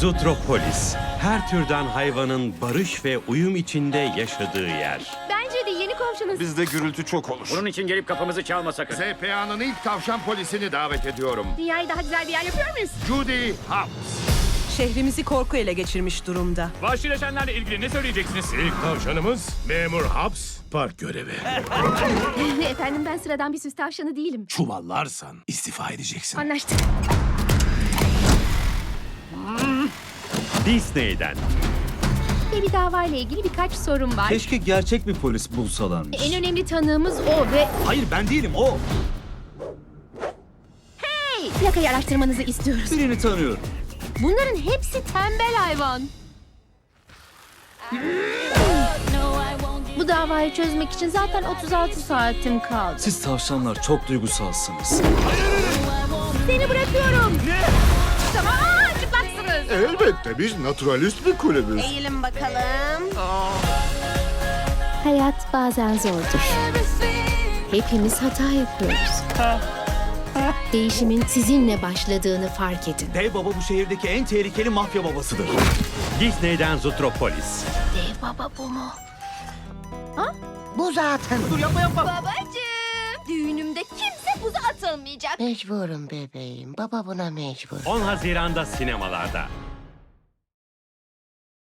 Zootropolis, her türden hayvanın barış ve uyum içinde yaşadığı yer. Bence de yeni komşunuz. Bizde gürültü çok olur. Bunun için gelip kapımızı çalma sakın. ZPA'nın ilk tavşan polisini davet ediyorum. Dünyayı daha güzel bir yer yapıyor muyuz? Judy Hobbs. Şehrimizi korku ele geçirmiş durumda. Vahşileşenlerle ilgili ne söyleyeceksiniz? İlk tavşanımız Memur Hobbs park görevi. Efendim ben sıradan bir süs tavşanı değilim. Çuvallarsan istifa edeceksin. Anlaştık. Disney'den Ve bir davayla ilgili birkaç sorun var. Keşke gerçek bir polis bulsalarmış. En önemli tanığımız o ve... Hayır ben değilim o. Hey! Plakayı araştırmanızı istiyoruz. Birini tanıyorum. Bunların hepsi tembel hayvan. Bu davayı çözmek için zaten 36 saatim kaldı. Siz tavşanlar çok duygusalsınız. Seni bırakıyorum. Ne? Elbette biz naturalist bir kulübüz. Eğilin bakalım. Hayat bazen zordur. Hepimiz hata yapıyoruz. Değişimin sizinle başladığını fark edin. Dev baba bu şehirdeki en tehlikeli mafya babasıdır. Disney'den Zootropolis. Dev baba bu mu? Babacığım, düğünümde kimse buza atılmayacak. Mecburum bebeğim. Baba buna mecbur. 10 Haziran'da sinemalarda.